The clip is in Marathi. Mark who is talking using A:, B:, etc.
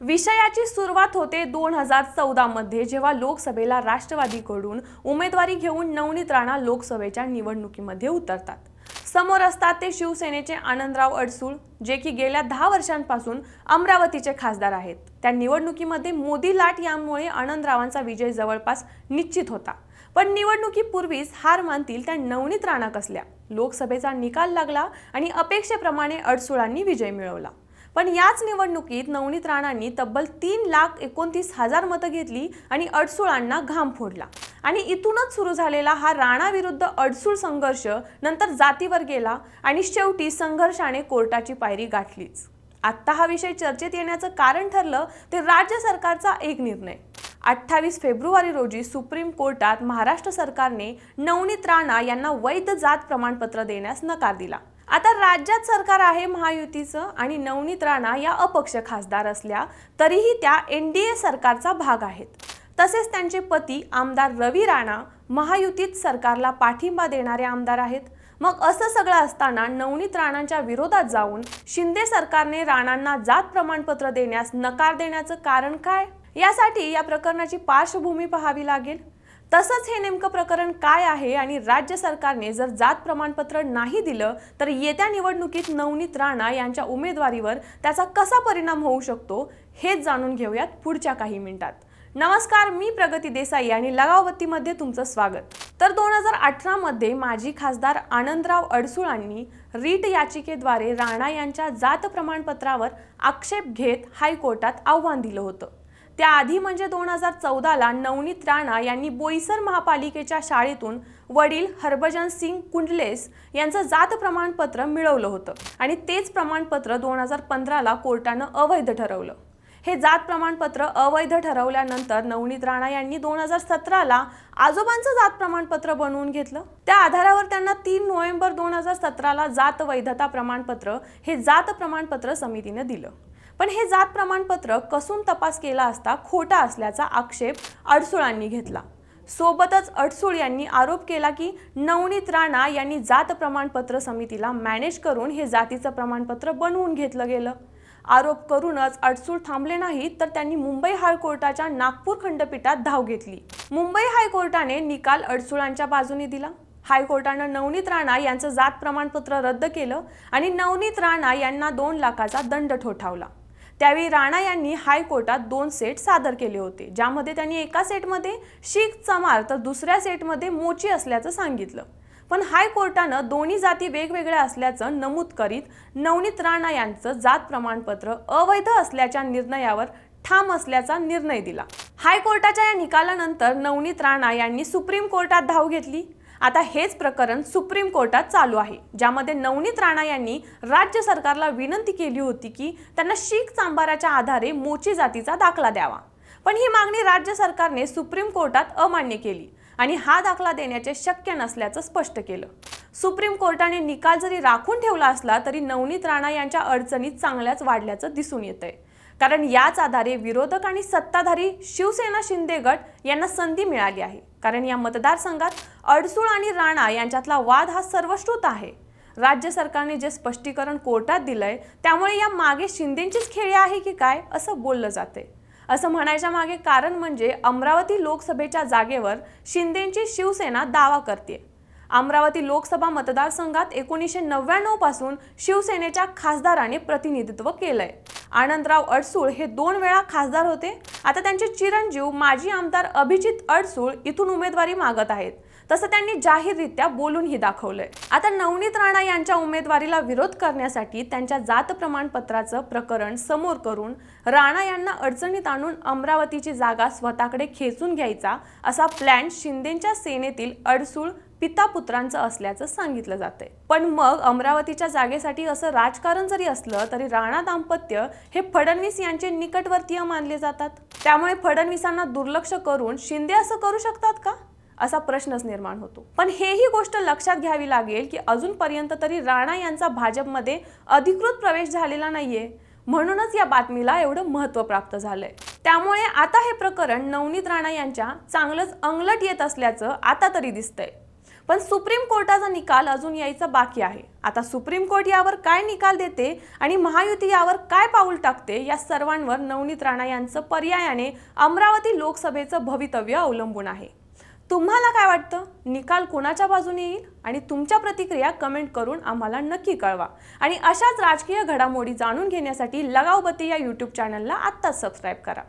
A: विषयाची सुरुवात होते दोन हजार चौदामध्ये जेव्हा लोकसभेला राष्ट्रवादीकडून उमेदवारी घेऊन नवनीत राणा लोकसभेच्या निवडणुकीमध्ये उतरतात. समोर असतात ते शिवसेनेचे आनंदराव अडसूळ जे की गेल्या दहा वर्षांपासून अमरावतीचे खासदार आहेत. त्या निवडणुकीमध्ये मोदी लाट यामुळे आनंदरावांचा विजय जवळपास निश्चित होता. पण निवडणुकीपूर्वीच हार मानतील त्या नवनीत राणा कसल्या? लोकसभेचा निकाल लागला आणि अपेक्षेप्रमाणे अडसुळांनी विजय मिळवला. पण याच निवडणुकीत नवनीत राणांनी तब्बल तीन लाख एकोणतीस हजार मतं घेतली आणि अडसुळांना घाम फोडला. आणि इथूनच सुरू झालेला हा राणा विरुद्ध अडसूळ संघर्ष नंतर जातीवर गेला आणि शेवटी संघर्षाने कोर्टाची पायरी गाठलीच. आत्ता हा विषय चर्चेत येण्याचं कारण ठरलं ते राज्य सरकारचा एक निर्णय. अठ्ठावीस फेब्रुवारी रोजी सुप्रीम कोर्टात महाराष्ट्र सरकारने नवनीत राणा यांना वैध जात प्रमाणपत्र देण्यास नकार दिला. आता राज्यात सरकार आहे महायुतीचं आणि नवनीत राणा या अपक्ष खासदार असल्या तरीही त्या एन डी ए सरकारचा भाग आहेत. तसेच त्यांचे पती आमदार रवी राणा महायुतीत सरकारला पाठिंबा देणारे आमदार आहेत. मग असं सगळं असताना नवनीत राणांच्या विरोधात जाऊन शिंदे सरकारने राणांना जात प्रमाणपत्र देण्यास नकार देण्याचं कारण काय? यासाठी या प्रकरणाची पार्श्वभूमी पाहावी लागेल. तसंच हे नेमकं प्रकरण काय आहे आणि राज्य सरकारने जर जात प्रमाणपत्र नाही दिलं तर येत्या निवडणुकीत नवनीत राणा यांच्या उमेदवारीवर त्याचा कसा परिणाम होऊ शकतो हेच जाणून घेऊयात पुढच्या काही मिनिटात. नमस्कार मी प्रगती देसाई आणि लगावबत्तीमध्ये तुमचं स्वागत. तर दोन हजार अठरामध्ये माजी खासदार आनंदराव अडसूळांनी रीट याचिकेद्वारे राणा यांच्या जात प्रमाणपत्रावर आक्षेप घेत हायकोर्टात आव्हान दिलं होतं. त्याआधी म्हणजे दोन हजार चौदाला नवनीत राणा यांनी बोईसर महापालिकेच्या शाळेतून वडील हरभजन सिंग कुंडलेस यांचं जात प्रमाणपत्र मिळवलं होतं. आणि तेच प्रमाणपत्र दोन हजार पंधराला कोर्टानं अवैध ठरवलं. हे जात प्रमाणपत्र अवैध ठरवल्यानंतर नवनीत राणा यांनी दोन हजार सतराला आजोबांचं जात प्रमाणपत्र बनवून घेतलं. त्या आधारावर त्यांना तीन नोव्हेंबर दोन हजार सतराला जात वैधता प्रमाणपत्र हे जात प्रमाणपत्र समितीनं दिलं. पण हे जात प्रमाणपत्र कसून तपास केला असता खोटा असल्याचा आक्षेप अडसुळांनी घेतला. सोबतच अडसूळ यांनी आरोप केला की नवनीत राणा यांनी जात प्रमाणपत्र समितीला मॅनेज करून हे जातीचं प्रमाणपत्र बनवून घेतलं गेलं. आरोप करूनच अडसूळ थांबले नाहीत तर त्यांनी मुंबई हायकोर्टाच्या नागपूर खंडपीठात धाव घेतली. मुंबई हायकोर्टाने निकाल अडसुळांच्या बाजूने दिला. हायकोर्टानं नवनीत राणा यांचं जात प्रमाणपत्र रद्द केलं आणि नवनीत राणा यांना दोन लाखाचा दंड ठोठावला. त्यावेळी राणा यांनी हायकोर्टात दोन सेट सादर केले होते ज्यामध्ये त्यांनी एका सेटमध्ये शीख चमार तर दुसऱ्या सेटमध्ये मोची असल्याचं सांगितलं. पण हायकोर्टानं दोन्ही जाती वेगवेगळ्या असल्याचं नमूद करीत नवनीत राणा यांचं जात प्रमाणपत्र अवैध असल्याच्या निर्णयावर ठाम असल्याचा निर्णय दिला. हायकोर्टाच्या या निकालानंतर नवनीत राणा यांनी सुप्रीम कोर्टात धाव घेतली. आता हेच प्रकरण सुप्रीम कोर्टात चालू आहे ज्यामध्ये नवनीत राणा यांनी राज्य सरकारला विनंती केली होती की त्यांना शीख चांभाराच्या आधारे मोची जातीचा दाखला द्यावा. पण ही मागणी राज्य सरकारने सुप्रीम कोर्टात अमान्य केली आणि हा दाखला देण्याचे शक्य नसल्याचं स्पष्ट केलं. सुप्रीम कोर्टाने निकाल जरी राखून ठेवला असला तरी नवनीत राणा यांच्या अडचणी चांगल्याच वाढल्याचं दिसून येतंय. कारण याच आधारे विरोधक आणि सत्ताधारी शिवसेना शिंदे गट यांना संधी मिळाली आहे. कारण या मतदारसंघात अडसूळ आणि राणा यांच्यातला वाद हा सर्वश्रुत आहे. राज्य सरकारने जे स्पष्टीकरण कोर्टात दिलंय त्यामुळे या मागे शिंदेचीच खेळी आहे की काय असं बोललं जाते असं म्हणायच्या मागे कारण म्हणजे अमरावती लोकसभेच्या जागेवर शिंदेची शिवसेना दावा करते अमरावती लोकसभा मतदारसंघात एकोणीसशे नव्याण्णवपासून शिवसेनेच्या खासदाराने प्रतिनिधित्व केलंय. आनंदराव अडसूळ हे दोन वेळा खासदार होते. आता त्यांचे चिरंजीव माजी आमदार अभिजित अडसूळ इथून उमेदवारी मागत आहेत. तसं त्यांनी जाहीररित्या बोलूनही दाखवलंय. आता नवनीत राणा यांच्या उमेदवारीला विरोध करण्यासाठी त्यांच्या जात प्रमाणपत्राचं प्रकरण समोर करून राणा यांना अडचणीत आणून अमरावतीची जागा स्वतःकडे खेचून घ्यायचा असा प्लॅन शिंदेच्या सेनेतील अडसूळ पिता पुत्रांचं असल्याचं सांगितलं जातंय. पण मग अमरावतीच्या जागेसाठी असं राजकारण जरी असलं तरी राणा दाम्पत्य हे फडणवीस यांचे निकटवर्तीय मानले जातात. त्यामुळे फडणवीसांना दुर्लक्ष करून शिंदे असं करू शकतात का? असा प्रश्नच निर्माण होतो. पण हेही गोष्ट लक्षात घ्यावी लागेल की अजूनपर्यंत तरी राणा यांचा भाजपमध्ये अधिकृत प्रवेश झालेला नाहीये. म्हणूनच या बातमीला एवढं महत्त्व प्राप्त झालंय. त्यामुळे आता हे प्रकरण नवनीत राणा यांच्या चांगलंच अंगलट येत असल्याचं आता तरी दिसतंय. पण सुप्रीम कोर्टाचा निकाल अजून यायचा बाकी आहे. आता सुप्रीम कोर्ट यावर काय निकाल देते आणि महायुती यावर काय पाऊल टाकते या सर्वांवर नवनीत राणा यांचं पर्यायाने अमरावती लोकसभेचं भवितव्य अवलंबून आहे. तुम्हाला काय वाटतं? निकाल कोणाच्या बाजूने येईल? आणि तुमच्या प्रतिक्रिया कमेंट करून आम्हाला नक्की कळवा. आणि अशाच राजकीय घडामोडी जाणून घेण्यासाठी लगावबत्ती या यूट्यूब चॅनलला आत्ताच सबस्क्राईब करा.